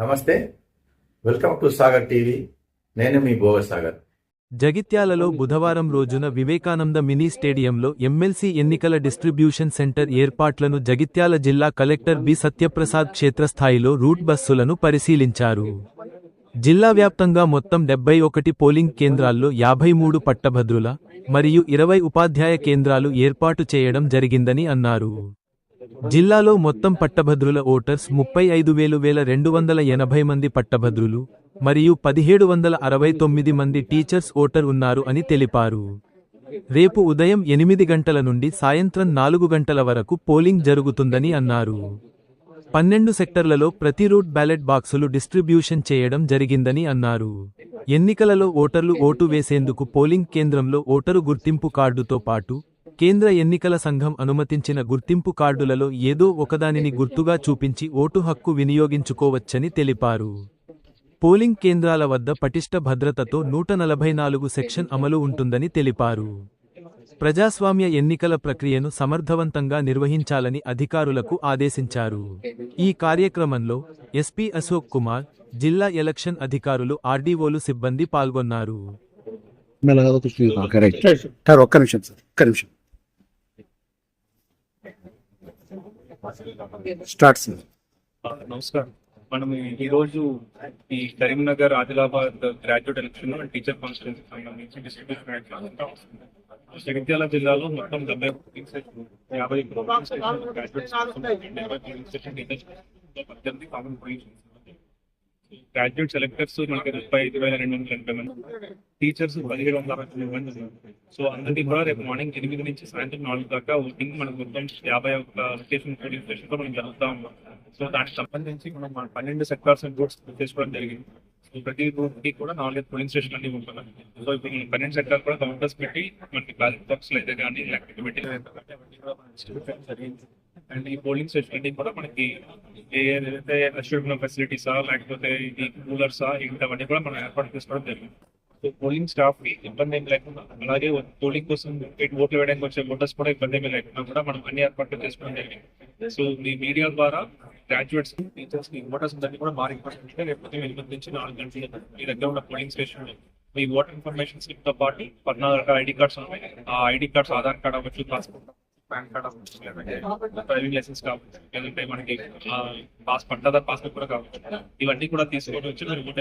నమస్తే. Welcome to Sagar TV. నేను మీ భోగ సాగర్. జగిత్యాలలో బుధవారం రోజున వివేకానంద మినీ స్టేడియంలో ఎమ్మెల్సీ ఎన్నికల డిస్ట్రిబ్యూషన్ సెంటర్ ఏర్పాట్లను జగిత్యాల జిల్లా కలెక్టర్ బి. సత్యప్రసాద్ క్షేత్రస్థాయిలో రూట్ బస్సులను పరిశీలించారు. జిల్లా వ్యాప్తంగా మొత్తం డెబ్బై ఒకటి పోలింగ్ కేంద్రాల్లో యాభై మూడు పట్టభద్రుల మరియు ఇరవై ఉపాధ్యాయ కేంద్రాలు ఏర్పాటు చేయడం జరిగిందని అన్నారు. జిల్లాలో మొత్తం పట్టభద్రుల ఓటర్స్ ముప్పై ఐదు వేలు వేల రెండు వందల ఎనభై మంది పట్టభద్రులు మరియు పదిహేడు వందల అరవై తొమ్మిది మంది టీచర్స్ ఓటర్ ఉన్నారు అని తెలిపారు. రేపు ఉదయం ఎనిమిది గంటల నుండి సాయంత్రం నాలుగు గంటల వరకు పోలింగ్ జరుగుతుందని అన్నారు. పన్నెండు సెక్టర్లలో ప్రతి రూట్ బ్యాలెట్ బాక్సులు డిస్ట్రిబ్యూషన్ చేయడం జరిగిందని అన్నారు. ఎన్నికలలో ఓటర్లు ఓటు వేసేందుకు పోలింగ్ కేంద్రంలో ఓటరు గుర్తింపు కార్డుతో పాటు కేంద్ర ఎన్నికల సంఘం అనుమతించిన గుర్తింపు కార్డులలో ఏదో ఒకదానిని గుర్తుగా చూపించి ఓటు హక్కు వినియోగించుకోవచ్చని తెలిపారు. పోలింగ్ కేంద్రాల వద్ద పటిష్ట భద్రతతో నూట నలభై నాలుగు సెక్షన్ అమలు ఉంటుందని తెలిపారు. ప్రజాస్వామ్య ఎన్నికల ప్రక్రియను సమర్థవంతంగా నిర్వహించాలని అధికారులకు ఆదేశించారు. ఈ కార్యక్రమంలో ఎస్పీ అశోక్ కుమార్ జిల్లా ఎలక్షన్ అధికారులు ఆర్డీఓలు సిబ్బంది పాల్గొన్నారు. నమస్కారం. మనం ఈ రోజు ఈ Karimnagar Adilabad graduate election teacher constituency సంబంధించి డిస్ట్రిబ్యూషన్ జగిత్యాల జిల్లాలో మొత్తం డెబ్బై యాభై పద్దెనిమిది కామన్ పొజిషన్స్ గ్రాడ్యుయేట్ సెలెక్టర్స్ మనకి ముప్పై ఐదు వేల రెండు వందల ఎనభై మంది టీచర్స్ పదిహేడు వందల అరవై మంది సో అందరికీ కూడా రేపు మార్నింగ్ ఎనిమిది నుంచి సాయంత్రం నాలుగు దాకా ఓటింగ్ మనకు మొత్తం యాభై ఒక్క లొకేషన్ పోలింగ్ స్టేషన్లో మనం జరుగుతూ ఉన్నాం సో దానికి సంబంధించి మనం పన్నెండు సెక్టార్స్ రూట్స్ చేసుకోవడం జరిగింది. ప్రతి రూట్కి కూడా నాలుగైదు పోలింగ్ స్టేషన్ అన్ని ఉంటున్నాయి సో ఇప్పుడు పన్నెండు సెక్టార్ కూడా కౌంటర్స్ పెట్టి మనకి బ్యాలెట్ బాక్స్ అయితే కానీ పెట్టి జరిగింది అండ్ ఈ పోలింగ్ స్టేషన్ అన్ని కూడా మనకి ఏదైతే ఫెసిలిటీసా లేకపోతే ఈ కూలర్సా ఇవన్నీ కూడా మనం ఏర్పాటు చేసుకోవడం జరిగింది. పోలింగ్ స్టాఫ్కి ఇబ్బంది ఏమి లేకుండా అలాగే పోలింగ్ కోసం ఓట్లు వేయడానికి వచ్చే ఓటర్స్ కూడా ఇబ్బంది ఏమి లేకుండా కూడా మనం అన్ని ఏర్పాట్లు చేసుకోవడం జరిగింది. సో మీ మీడియా ద్వారా గ్రాడ్యుయేట్స్ టీచర్స్కి ఓటర్స్ అందరినీ కూడా బాగా ఇంపార్టెంట్ లేకపోతే ఎనిమిది నుంచి నాలుగు గంటల మీ దగ్గర ఉన్న పోలింగ్ స్టేషన్ మీ ఓటర్ ఇన్ఫర్మేషన్ స్లిప్తో పాటు పద్నాలుగు రకాల ఐడి కార్డ్స్ ఉన్నాయి. ఆ ఐడి కార్డ్స్ ఆధార్ కార్డ్ అవ్వచ్చు పాస్పోర్ట్ పాన్ కార్డ్ అవ్వచ్చు డ్రైవింగ్ లైసెన్స్ కావచ్చు లేదంటే మనకి పాస్ పట్టాదార్ పాస్బుక్ కూడా కావచ్చు. ఇవన్నీ కూడా తీసుకొని వచ్చి మీరు ఓట్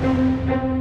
thank you